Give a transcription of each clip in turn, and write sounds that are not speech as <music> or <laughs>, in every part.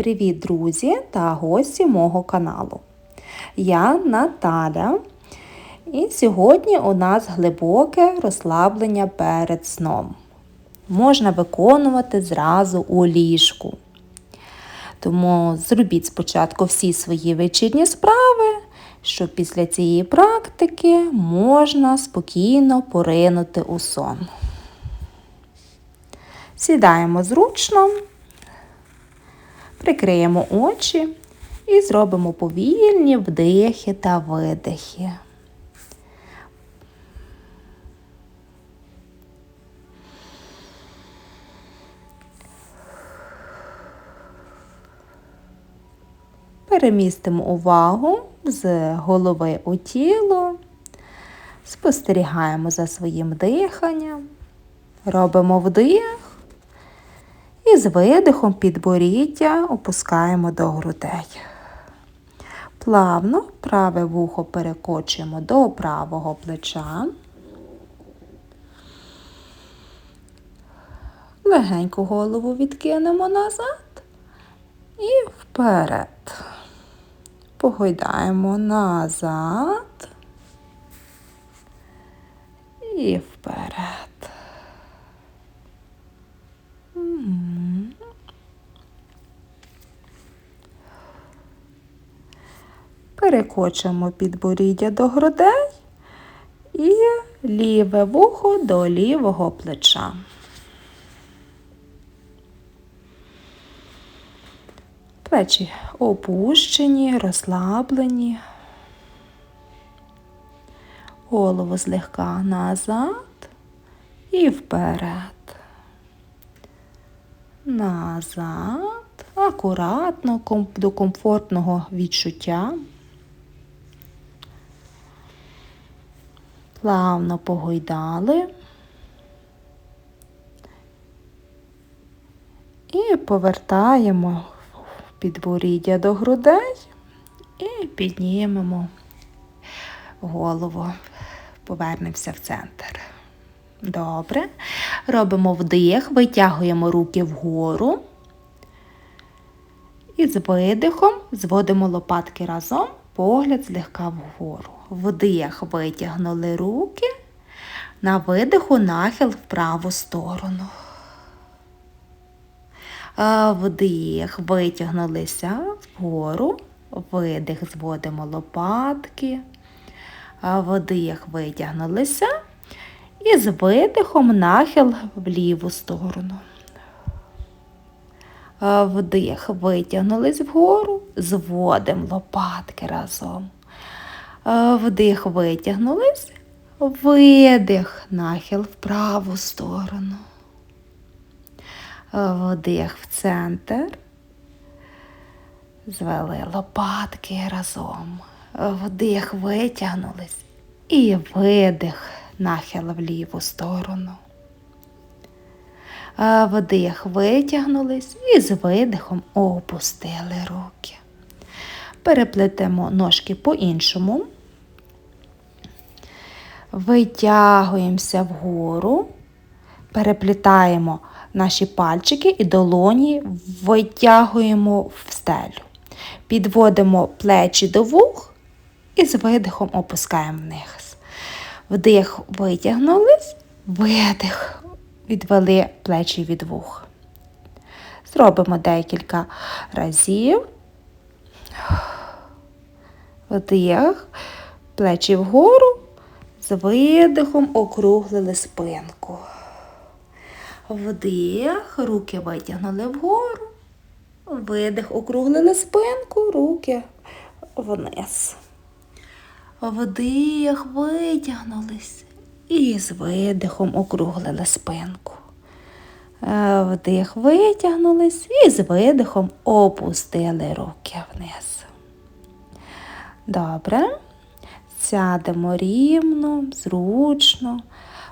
Привіт, друзі та гості мого каналу. Я Наталя. І сьогодні у нас глибоке розслаблення перед сном. Можна виконувати зразу у ліжку. Тому зробіть спочатку всі свої вечірні справи, щоб після цієї практики можна спокійно поринути у сон. Сідаємо зручно, прикриємо очі і зробимо повільні вдихи та видихи. Перемістимо увагу з голови у тіло, спостерігаємо за своїм диханням, робимо вдих і з видихом підборіддя опускаємо до грудей. Плавно праве вухо перекочуємо до правого плеча. Легенько голову відкинемо назад і вперед. Погойдаємо назад і вперед. Перекочимо підборіддя до грудей і ліве вухо до лівого плеча. Плечі опущені, розслаблені, голову злегка назад і вперед. Назад, акуратно до комфортного відчуття. Плавно погойдали. І повертаємо підборіддя до грудей і піднімемо голову, повернемося в центр. Добре. Робимо вдих, витягуємо руки вгору. І з видихом зводимо лопатки разом, погляд злегка вгору. Вдих, витягнули руки, на видиху нахил в праву сторону. Вдих, витягнулися вгору, видих, зводимо лопатки, вдих, витягнулися і з видихом нахил в ліву сторону. Вдих, витягнулись вгору, зводимо лопатки разом. Вдих, витягнулись, видих, нахил в праву сторону. Вдих в центр. Звели лопатки разом. Вдих витягнулись і видих нахил в ліву сторону. Вдих витягнулись і з видихом опустили руки. Переплетемо ножки по-іншому. Витягуємося вгору, переплітаємо наші пальчики і долоні витягуємо в стелю. Підводимо плечі до вух і з видихом опускаємо вниз. Вдих витягнулись, видих, відвели плечі від вух. Зробимо декілька разів. Вдих, плечі вгору, з видихом округлили спинку. Вдих, руки витягнули вгору, видих, округлили спинку, руки вниз. Вдих, витягнулись. І з видихом округлили спинку. Вдих, витягнулись і з видихом опустили руки вниз. Добре. Сядемо рівно, зручно,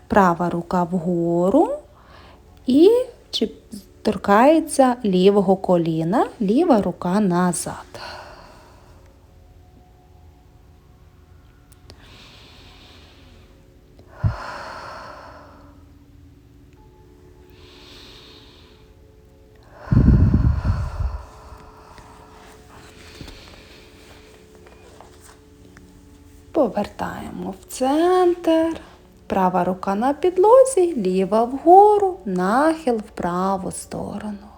права рука вгору і торкається лівого коліна, ліва рука назад. Повертаємо в центр. Права рука на підлозі, ліва вгору, нахил в праву сторону.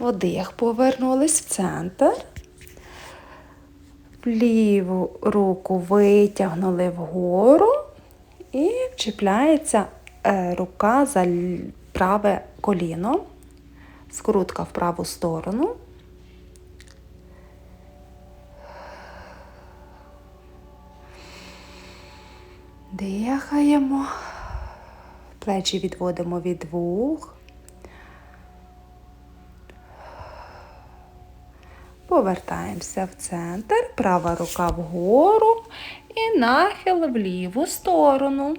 Вдих повернулись в центр. Ліву руку витягнули вгору і вчіпляється е, рука за праве коліно, скрутка в праву сторону. Дихаємо. Плечі відводимо від вух. Повертаємося в центр, права рука вгору і нахил в ліву сторону.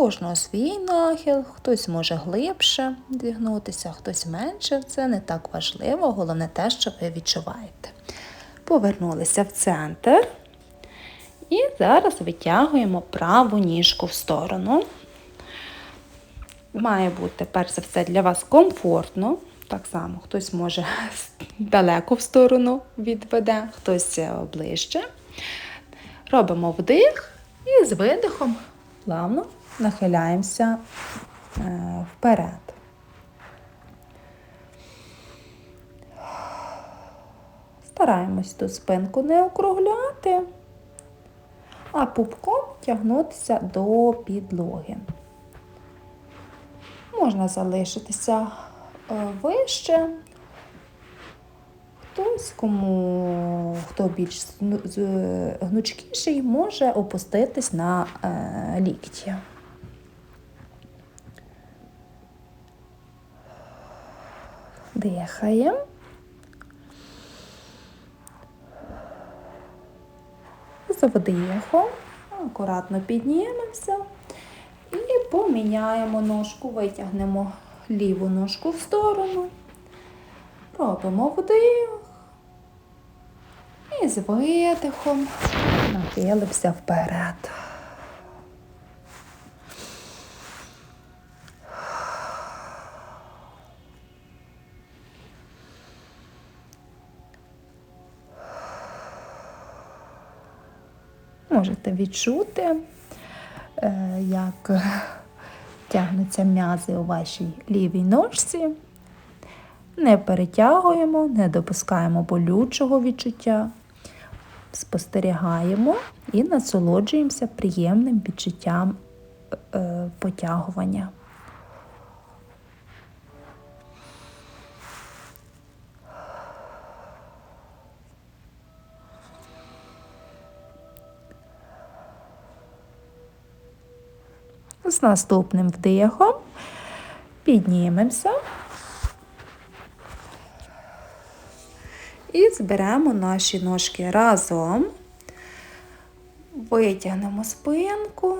Кожного свій нахил, хтось може глибше зігнутися, хтось менше. Це не так важливо, головне те, що ви відчуваєте. Повернулися в центр. І зараз витягуємо праву ніжку в сторону. Має бути, перш за все, для вас комфортно. Так само, хтось може <laughs> далеко в сторону відведе, хтось е, ближче. Робимо вдих і з видихом плавно нахиляємося е, вперед. Стараємось ту спинку не округляти, а пупком тягнутися до підлоги. Можна залишитися е, вище. Хтось, кому хто більш гнучкіший, може опуститись на е, лікті. Дихаємо. З вдихом. Акуратно піднімемося. І поміняємо ножку, витягнемо ліву ножку в сторону, робимо вдих. І з видихом. Нахилимося вперед. Можете відчути, е, як <laughs> тягнуться м'язи у вашій лівій ножці. Не перетягуємо, не допускаємо болючого відчуття. Спостерігаємо і насолоджуємося приємним відчуттям е, потягування. З наступним вдихом піднімемося і зберемо наші ножки разом, витягнемо спинку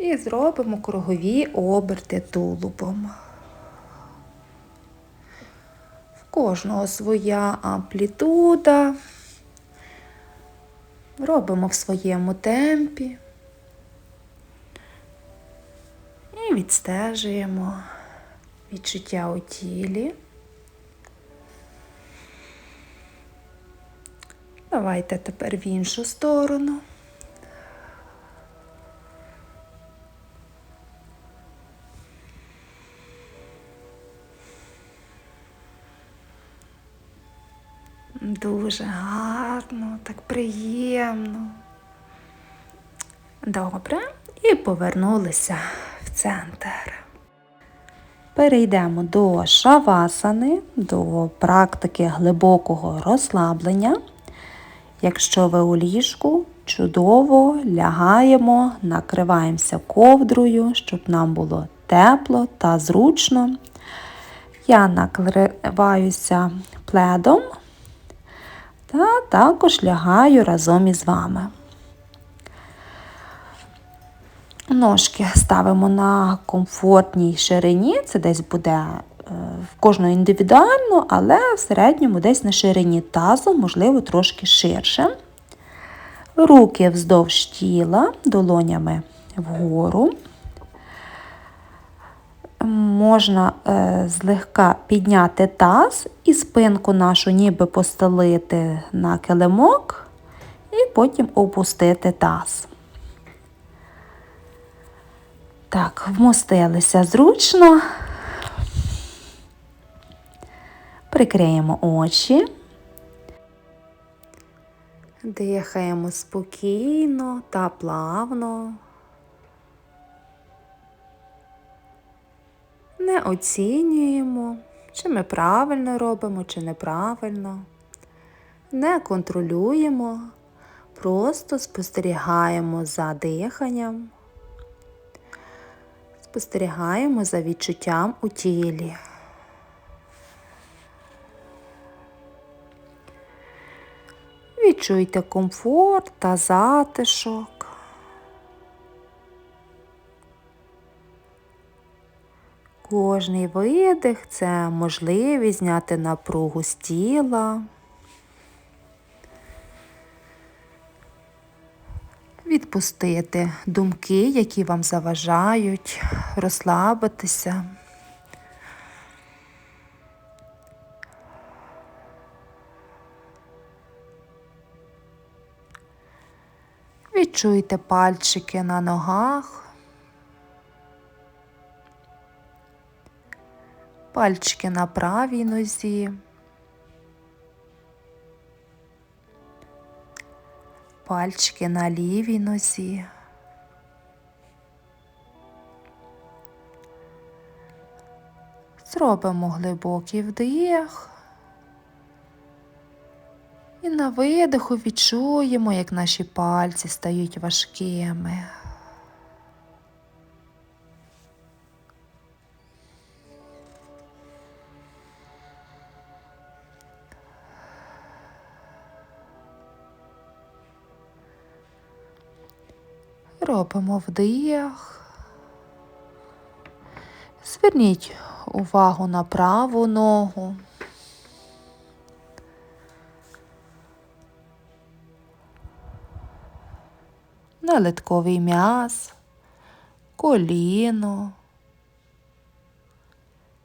і зробимо кругові оберти тулубом. В кожного своя амплітуда. Робимо в своєму темпі. Відстежуємо відчуття у тілі. Давайте тепер в іншу сторону. Дуже гарно, так приємно. Добре. І повернулися центр. Перейдемо до шавасани, до практики глибокого розслаблення. Якщо ви у ліжку, чудово лягаємо, накриваємося ковдрою, щоб нам було тепло та зручно. Я накриваюся пледом та також лягаю разом із вами. Ножки ставимо на комфортній ширині, це десь буде е, в кожного індивідуально, але в середньому десь на ширині тазу, можливо, трошки ширше. Руки вздовж тіла, долонями вгору. Можна е, злегка підняти таз і спинку нашу ніби постелити на килимок і потім опустити таз. Так, вмостилися зручно. Прикриємо очі. Дихаємо спокійно та плавно. Не оцінюємо, чи ми правильно робимо, чи неправильно. Не контролюємо, просто спостерігаємо за диханням, спостерігаємо за відчуттям у тілі. Відчуйте комфорт та затишок. Кожний видих це можливість зняти напругу з тіла. Відпустити думки, які вам заважають, розслабитися. Відчуйте пальчики на ногах. Пальчики на правій нозі. Пальчики на лівій нозі. Зробимо глибокий вдих. І на видиху відчуємо, як наші пальці стають важкими. Робимо вдих. Зверніть увагу на праву ногу. На литковий м'яз, коліно,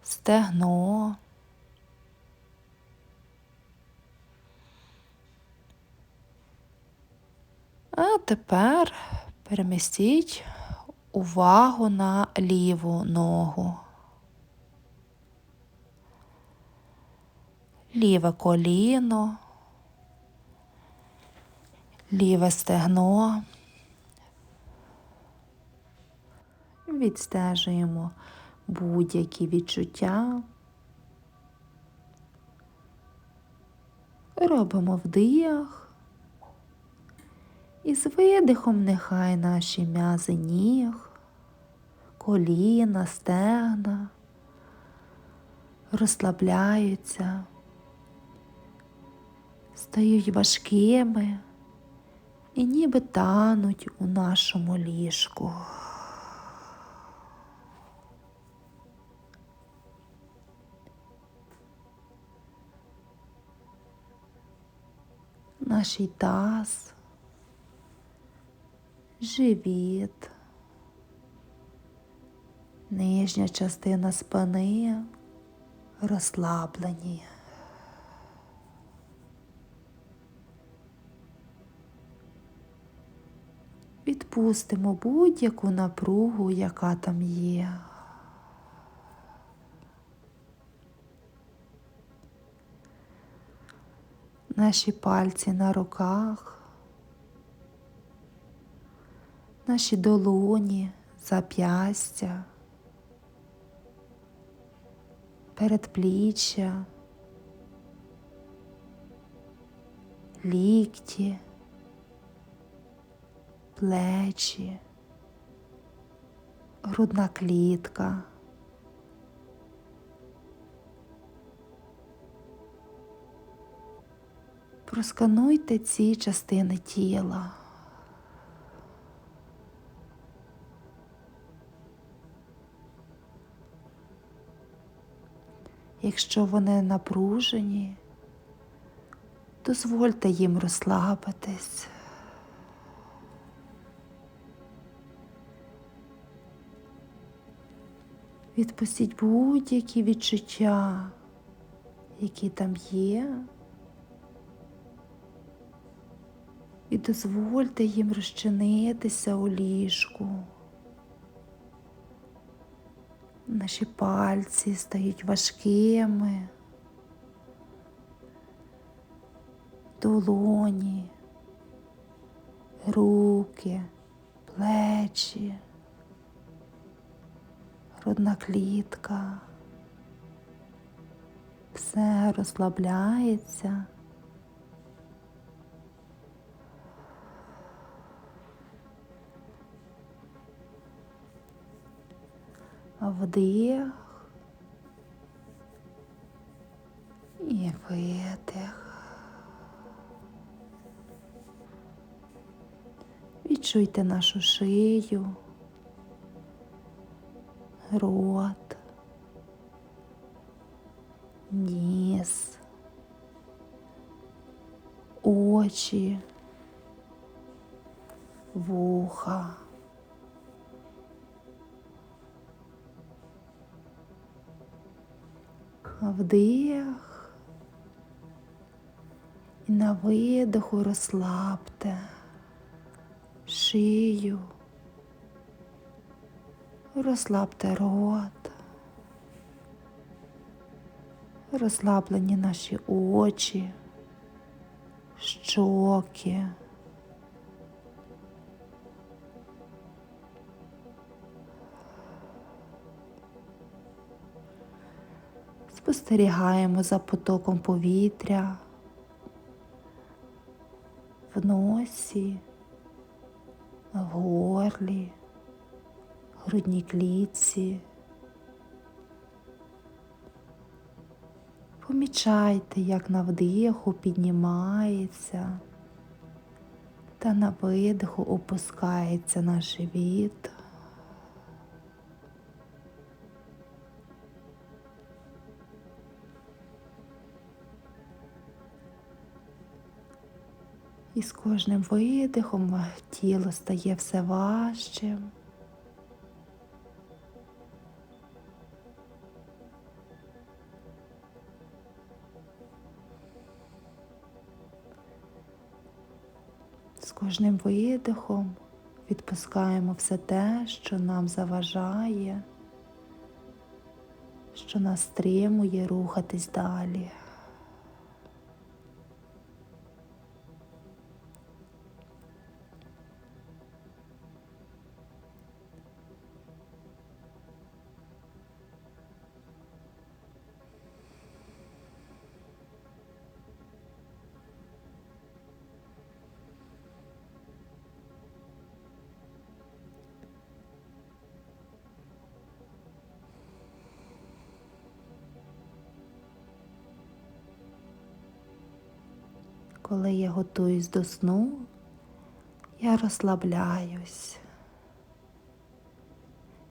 стегно. А тепер перемістіть увагу на ліву ногу. Ліве коліно, ліве стегно. Відстежуємо будь-які відчуття. Робимо вдих. І з видихом нехай наші м'язи ніг, коліна, стегна розслабляються, стають важкими і ніби тануть у нашому ліжку. Наш таз живіт, нижня частина спини розслаблені. Відпустимо будь-яку напругу, яка там є. Наші пальці на руках наші долоні, зап'ястя, передпліччя, лікті, плечі, грудна клітка. Проскануйте ці частини тіла. Якщо вони напружені, дозвольте їм розслабитись. Відпустіть будь-які відчуття, які там є, і дозвольте їм розчинитися у ліжку. Наші пальці стають важкими, долоні, руки, плечі, грудна клітка. Все розслабляється. Вдих і видих. Відчуйте нашу шию, рот, ніс, очі, вуха. Вдих. І на видиху розслабте шию, розслабте рот, розслаблені наші очі, щоки. Спостерігаємо за потоком повітря в носі, в горлі, грудній клітці. Помічайте, як на вдиху піднімається та на видиху опускається наш живіт. І з кожним видихом тіло стає все важчим. З кожним видихом відпускаємо все те, що нам заважає, що нас стримує рухатись далі. Коли я готуюсь до сну, я розслабляюсь.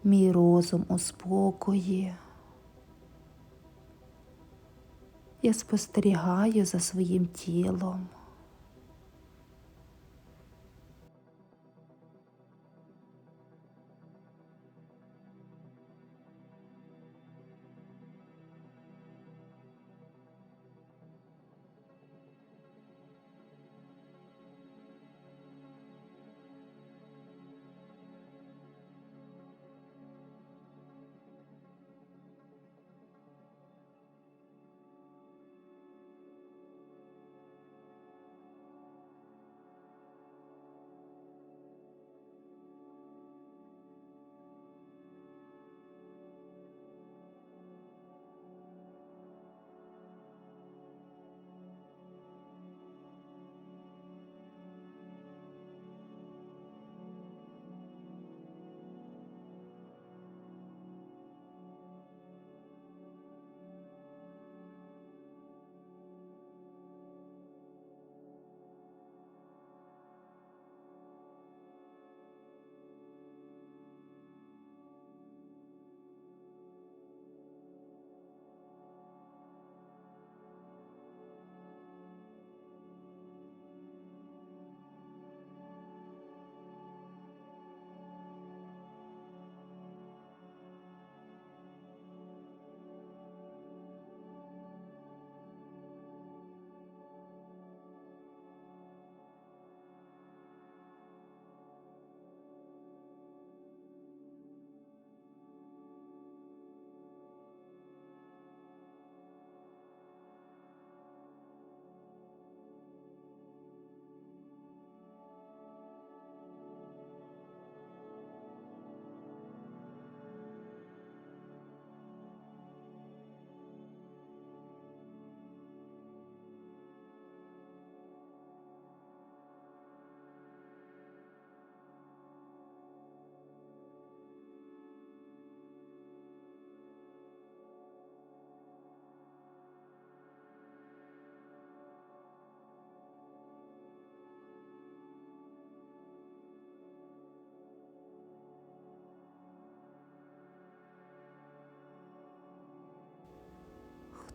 Мій розум у спокої. Я спостерігаю за своїм тілом.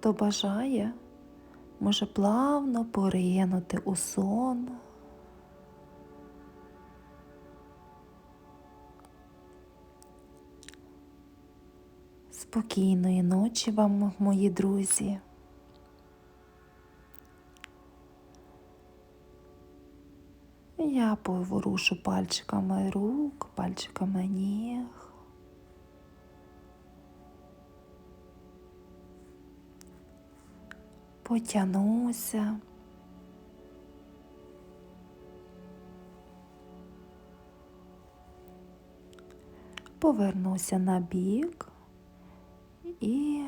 Хто бажає, може плавно поринути у сон. Спокійної ночі вам, мої друзі. Я поворушу пальчиками рук, пальчиками ніг. Потянуся. Повернуся на бік і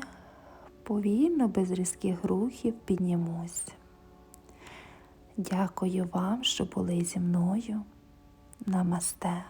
повільно, без різких рухів піднімусь. Дякую вам, що були зі мною. Намасте.